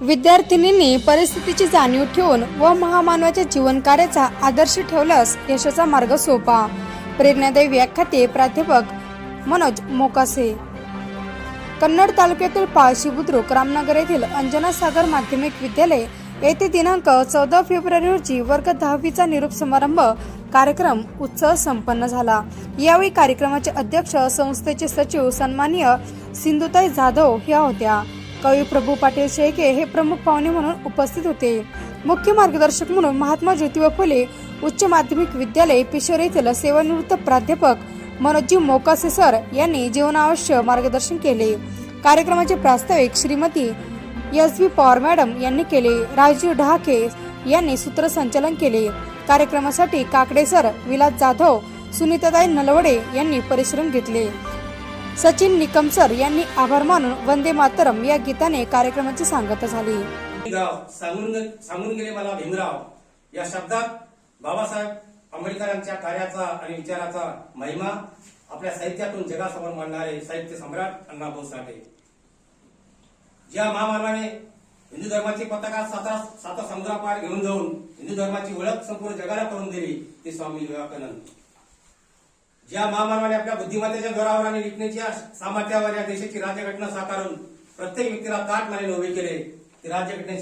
विद्यार्थिनींनी परिस्थितीची जाणीव ठेवून व महामानवाच्या जीवनकार्याचा आदर्श ठेवल्यास यशाचा मार्ग सोपा. प्रेरणादायी व्याख्याते प्राध्यापक मनोज मोकासे. कन्नड तालुक्यातील पाळशी बुद्रुक रामनगर येथील अंजना सागर माध्यमिक विद्यालय येथे दिनांक चौदा फेब्रुवारी रोजी वर्ग दहावीचा निरोप समारंभ कार्यक्रम उत्सव संपन्न झाला. यावेळी कार्यक्रमाचे अध्यक्ष संस्थेचे सचिव सन्माननीय सिंधुताई जाधव ह्या होत्या. कवी प्रभू पाटील शेळके हे प्रमुख पाहुणे म्हणून उपस्थित होते. मुख्य मार्गदर्शक म्हणून महात्मा ज्योतिबा फुले उच्च माध्यमिक विद्यालय पिशोर येथील सेवानिवृत्त प्राध्यापक मनोजी मोकासे सर यांनी जीवनावश्य मार्गदर्शन केले. कार्यक्रमाचे प्रास्ताविक Shrimati S B Pawar madam यांनी केले. राजीव ढाके यांनी सूत्रसंचालन केले. कार्यक्रमासाठी काकडे सर विलास जाधव सुनीताताई नलवडे यांनी परिश्रम घेतले. सचिन निकम सर यांनी आभार मानून वंदे मातरम या गीताने कार्यक्रमाची सांगता झाली. सांगून सांगून गेले मला भीमराव. या शब्दात बाबासाहेब आंबेडकरांच्या कार्याचा आणि विचाराचा महिमा आपल्या साहित्यातून जगासमोर मांडणारे साहित्य सम्राट अण्णाभाऊ साठे. ज्या महामानवाने हिंदू धर्माची पताका साता साता समुद्रापार घेऊन जाऊन हिंदू धर्माची ओळख संपूर्ण जगाला करून दिली ते स्वामी विवेकानंद. ज्या महामानवाने आपल्या बुद्धिमत्तेच्या जोरावर आणि विकण्याच्या सामर्थ्यावर या देशाची राज्यघटना साकारून प्रत्येक व्यक्तीला ताट मानेने उभे केले ती राज्यघटनेची